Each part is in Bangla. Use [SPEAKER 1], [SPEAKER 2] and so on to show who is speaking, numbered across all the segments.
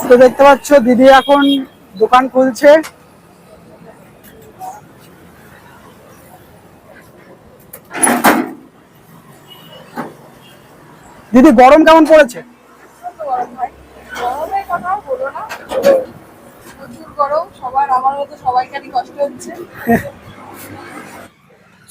[SPEAKER 1] তো দেখতে পাচ্ছ দিদি এখন দোকান খুলছে। দিদি গরম কেমন পড়েছে?
[SPEAKER 2] গরম সবার আমার মতো সবাইকারই কষ্ট হচ্ছে।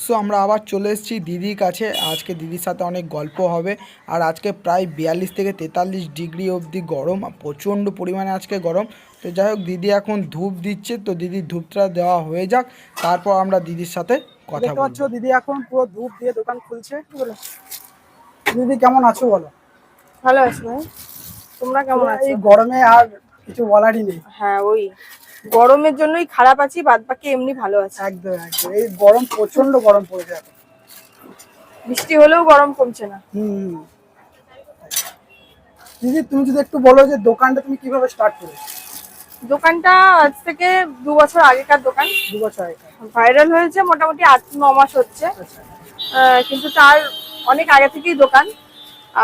[SPEAKER 1] সো আমরা আবার চলে এসেছি দিদির কাছে। আজকে দিদির সাথে অনেক গল্প হবে। আর আজকে প্রায় বিয়াল্লিশ থেকে তেতাল্লিশ ডিগ্রি অবধি গরম প্রচণ্ড পরিমাণে আজকে গরম। তো যাই হোক দিদি এখন ধূপ দিচ্ছে। তো দিদির ধূপটা দেওয়া হয়ে যাক। তারপর আমরা দিদির সাথে কথা বলব।
[SPEAKER 3] দিদি এখন পুরো ধূপ দিয়ে দোকান খুলছে। দিদি কেমন আছো বলো?
[SPEAKER 2] ভালো আছো তোমরা কেমন আছো
[SPEAKER 3] এই গরমে আর কিছু বলারই নেই।
[SPEAKER 2] হ্যাঁ ওই। গরমের জন্যই খারাপ আছি বাদ বাকি এমনি ভালো আছি।
[SPEAKER 3] একদম একদম। এই গরম প্রচণ্ড গরম পড়ে যাবে
[SPEAKER 2] বৃষ্টি হলেও গরম কমছে না।
[SPEAKER 3] হুম দিদি তুমি যদি একটু বলো যে দোকানটা তুমি কীভাবে স্টার্ট করেছ?
[SPEAKER 2] দোকানটা আজ থেকে দু বছর আগেকার দোকান।
[SPEAKER 3] দু বছর আগে
[SPEAKER 2] ভাইরাল হয়েছে মোটামুটি আট ন মাস হচ্ছে।
[SPEAKER 3] আচ্ছা।
[SPEAKER 2] কিন্তু তার অনেক আগে থেকেই দোকান।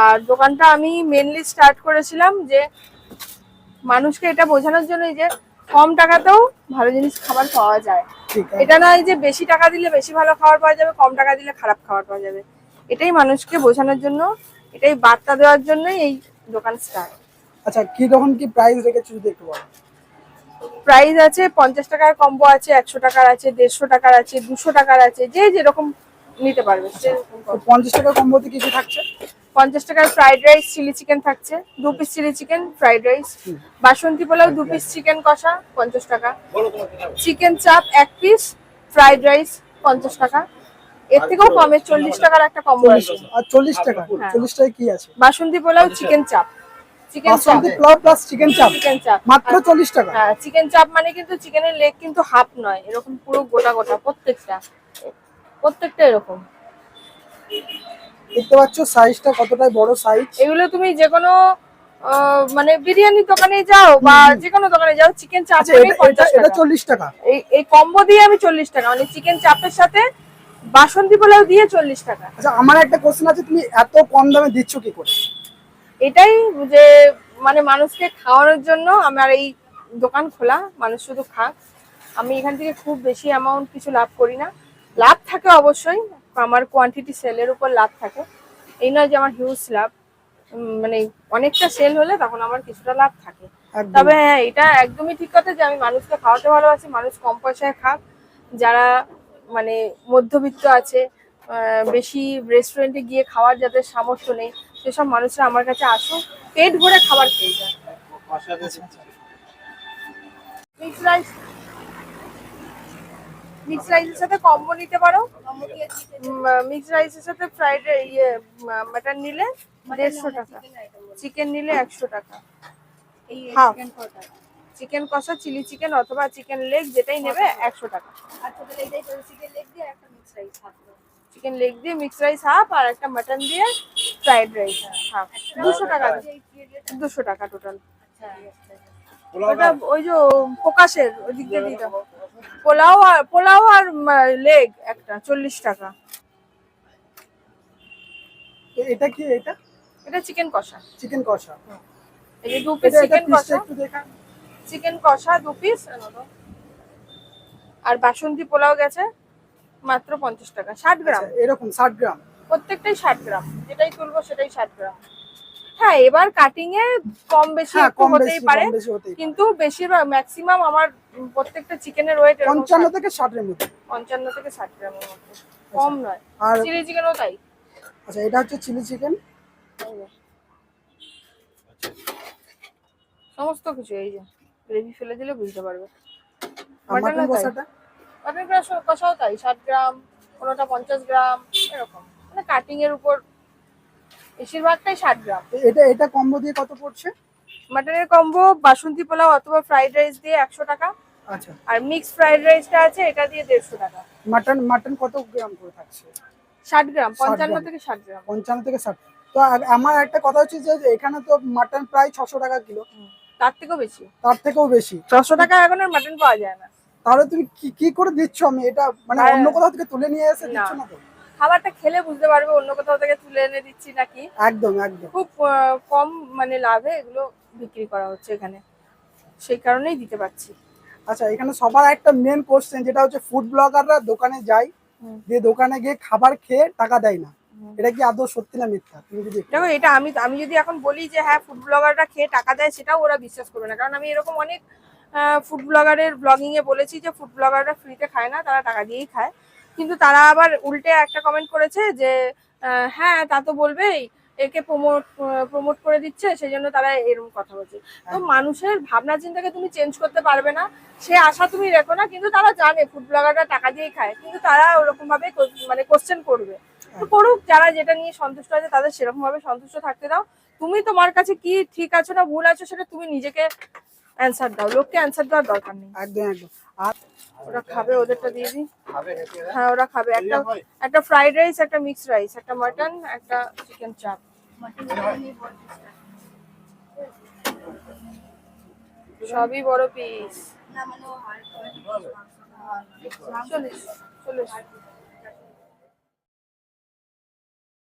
[SPEAKER 2] আর দোকানটা আমি মেনলি স্টার্ট করেছিলাম যে মানুষকে এটা বোঝানোর জন্যই যে কম টাকাতেও ভালো জিনিস খাবার পাওয়া যায়। এটা নয় যে বেশি টাকা দিলে বেশি ভালো খাবার পাওয়া যাবে কম টাকা দিলে খারাপ খাবার পাওয়া যাবে। এটাই মানুষকে বোঝানোর জন্য এটাই বার্তা দেওয়ার জন্যই এই দোকান স্টার্ট
[SPEAKER 3] আচ্ছা কি তখন কি প্রাইস রেখেছো যদি একটু বলো?
[SPEAKER 2] প্রাইস আছে পঞ্চাশ টাকার কম্বো আছে একশো টাকার আছে দেড়শো টাকার আছে দুশো টাকার আছে যে যেরকম নিতে পারবে
[SPEAKER 3] তো পঞ্চাশ টাকা কম্বোতে কি কি থাকছে?
[SPEAKER 2] পঞ্চাশ টাকার ফ্রাইড রাইস চিলি চিকেন থাকছে। দু piece chilli chicken fried rice বাসন্তী পোলাও দু পিস চিকেন কষা পঞ্চাশ টাকা। চিকেন চাপ এক পিস ফ্রাইড রাইস পঞ্চাশ টাকা। এর থেকেও কমে চল্লিশ টাকার একটা আছে।
[SPEAKER 3] আর চল্লিশ টাকা?
[SPEAKER 2] হ্যাঁ।
[SPEAKER 3] চল্লিশ টাকা কি আছে?
[SPEAKER 2] বাসন্তী পোলাও চিকেন চাপ চিকেন চাপ
[SPEAKER 3] পোলাও প্লাস চিকেন চাপ
[SPEAKER 2] চিকেন চাপ
[SPEAKER 3] মাত্র চল্লিশ টাকা?
[SPEAKER 2] হ্যাঁ চিকেন চাপ মানে কিন্তু চিকেনের লেগ কিন্তু হাফ নয়। এরকম পুরো গোটা গোটা প্রত্যেকটা। প্রত্যেকটা এরকম।
[SPEAKER 3] দেখতে পাচ্ছ সাইজটা কতটাই বড় সাইজ
[SPEAKER 2] এগুলো তুমি যে কোনো মানে বিরিয়ানির দোকানে যাও বা যে কোনো দোকানে যাও চিকেন চাপ
[SPEAKER 3] এটা চল্লিশ টাকা।
[SPEAKER 2] এই এই কম্বো দিয়ে আমি চল্লিশ টাকা মানে চিকেন চাপের সাথে বাসন্তী পোলাও দিয়ে চল্লিশ টাকা।
[SPEAKER 3] আচ্ছা আমার একটা কোশ্চেন আছে তুমি এত কম দামে দিচ্ছ কি করে?
[SPEAKER 2] এটাই যে মানে মানুষকে খাওয়ানোর জন্য আমার এই দোকান খোলা মানুষ শুধু খাক। আমি এখান থেকে খুব বেশি অ্যামাউন্ট কিছু লাভ করি না। লাভ থাকে অবশ্যই আমার কোয়ান্টিটি সেলের উপর লাভ থাকে। এই নয় যে আমার হিউজ লাভ মানে অনেকটা সেল হলে তখন আমার কিছুটা লাভ থাকে। তবে হ্যাঁ এটা একদমই ঠিক কথা যে আমি মানুষকে খাওয়াতে ভালোবাসি মানুষ কম পয়সায় খাক। যারা মানে মধ্যবিত্ত আছে বেশি রেস্টুরেন্টে গিয়ে খাওয়ার যাদের সামর্থ্য নেই সেসব মানুষরা আমার কাছে আসুক পেট ভরে খাবার খেয়ে যায় মিক্স রাইস মিক্স রাইসের সাথে কম্বো নিতে পারো। মিক্স রাইসের সাথে ফ্রাইড ইয়ে মাটন নিলে দেড়শো টাকা। চিকেন নিলে একশো টাকা। হাফ চিকেন কষা চিলি চিকেন অথবা চিকেন লেগ যেটাই নেবে একশো টাকা। চিকেন লেগ দিয়ে মিক্স রাইস হাফ আর একটা মাটন দিয়ে ফ্রাইড রাইস হাফ দুশো টাকা। দুশো টাকা টোটাল ওটা ওই যে প্রকাশের ওই দিক দিয়ে দিয়ে পোলাও আর পোলাও আর লেগ একটা চল্লিশ টাকা।
[SPEAKER 3] এটা কি এটা?
[SPEAKER 2] এটা চিকেন কষা।
[SPEAKER 3] চিকেন কষা।
[SPEAKER 2] এই যে দু পিস চিকেন কষা। চিকেন কষা দু পিস আর বাসন্তী পোলাও গেছে মাত্র পঞ্চাশ টাকা ষাট গ্রাম।
[SPEAKER 3] আচ্ছা, এরকম ষাট গ্রাম।
[SPEAKER 2] প্রত্যেকটাই ষাট গ্রাম। যেটাই তুলবো সেটাই ষাট গ্রাম। হ্যাঁ এবার কাটিং এ কম বেশি
[SPEAKER 3] হ্যাঁ কম
[SPEAKER 2] হতেই পারে
[SPEAKER 3] কম বেশি হতেই পারে।
[SPEAKER 2] কিন্তু বেশিরভাগ ম্যাক্সিমাম আমার প্রত্যেকটা চিকেনের ওয়েট
[SPEAKER 3] পঞ্চান্ন থেকে ষাটের মধ্যে।
[SPEAKER 2] পঞ্চান্ন থেকে ষাট গ্রামের মধ্যে। কম নয়।
[SPEAKER 3] আর
[SPEAKER 2] চিলি চিকেনও তাই।
[SPEAKER 3] আচ্ছা এটা হচ্ছে চিলি চিকেন
[SPEAKER 2] সমস্ত কিছু এই যে গ্রেভি ফেলে দিলে বুঝতে পারবে।
[SPEAKER 3] মাটন কষাটা?
[SPEAKER 2] মাটন কষাও তাই ষাট গ্রাম কোনোটা পঞ্চাশ গ্রাম এরকম। মানে কাটিং এর উপর বেশিরভাগটাই ষাট গ্রাম।
[SPEAKER 3] এটা এটা কম্বো দিয়ে কত পড়ছে?
[SPEAKER 2] মাটনের কম্বো বাসন্তী পোলাও অথবা ফ্রাইড রাইস দিয়ে একশো টাকা।
[SPEAKER 3] আচ্ছা।
[SPEAKER 2] আর মিক্স ফ্রাইড রাইসটা আছে এটা দিয়ে দেড়শো টাকা।
[SPEAKER 3] মাটন মাটন কত গ্রাম করে থাকছে?
[SPEAKER 2] ষাট গ্রাম পঞ্চান্ন থেকে ষাট গ্রাম।
[SPEAKER 3] পঞ্চান্ন থেকে ষাট। তো আমার একটা কথা হচ্ছে যে এখানে তো মাটন প্রায় ছশো টাকা কিলো।
[SPEAKER 2] তার থেকেও বেশি।
[SPEAKER 3] তার থেকেও বেশি।
[SPEAKER 2] ছশো টাকা এখন আর মাটন পাওয়া যায় না।
[SPEAKER 3] তাহলে তুমি কি কি করে দিচ্ছ? আমি এটা মানে অন্য কোথাও থেকে তুলে নিয়ে এসে দিচ্ছ।
[SPEAKER 2] না
[SPEAKER 3] তো?
[SPEAKER 2] খাবারটা খেলে বুঝতে পারবে অন্য কোথাও থেকে তুলে এনে দিচ্ছি নাকি?
[SPEAKER 3] একদম একদম।
[SPEAKER 2] খুব কম মানে লাভে এগুলো বিক্রি করা হচ্ছে এখানে। সেই কারণেই দিতে পারছি।
[SPEAKER 3] আচ্ছা এখানে সবার একটা মেন কোশ্চেন যেটা হচ্ছে ফুড ব্লগাররা দোকানে যায়। দিয়ে দোকানে গিয়ে খাবার খেয়ে টাকা দেয় না। এটা কি আদৌ সত্যি না মিথ্যা? তুমি যদি
[SPEAKER 2] দেখো এটা আমি আমি যদি এখন বলি যে হ্যাঁ ফুড ব্লগাররা খেয়ে টাকা দেয় সেটাও ওরা বিশ্বাস করবে না। কারণ আমি এরকম অনেক ফুড ব্লগারের ব্লগিং এ বলেছি যে ফুড ব্লগাররা ফ্রিতে খায় না তারা টাকা দিয়েই খায়। কিন্তু তারা আবার উল্টে একটা কমেন্ট করেছে যে হ্যাঁ তা তো বলবেই। একে প্রমোট প্রমোট করে দিচ্ছে সেই জন্য তারা এরকম কথা বলছে। তো মানুষের ভাবনা চিন্তাকে তুমি চেঞ্জ করতে পারবে না। সে আশা তুমি রেখো না কিন্তু তারা জানে ফুড ব্লগাররা টাকা দিয়েই খায়। কিন্তু তারা ওরকম ভাবে মানে কোশ্চেন করবে। তো করুক যারা যেটা নিয়ে সন্তুষ্ট আছে তাদের সেরকম ভাবে সন্তুষ্ট থাকতে দাও। তুমি তোমার কাছে কি ঠিক আছো না ভুল আছো সেটা তুমি নিজেকে অ্যান্সার দাও। লোককে অ্যান্সার দেওয়ার দরকার নেই।
[SPEAKER 3] একদম একদম। আর
[SPEAKER 2] ওরা খাবে ওদেরটা দিয়ে দিই। হ্যাঁ ওরা খাবে। একটা একটা ফ্রাইড রাইস একটা মিক্স রাইস একটা মাটন একটা চিকেন চাপ সবই বড় পিস চল্লিশ চল্লিশ।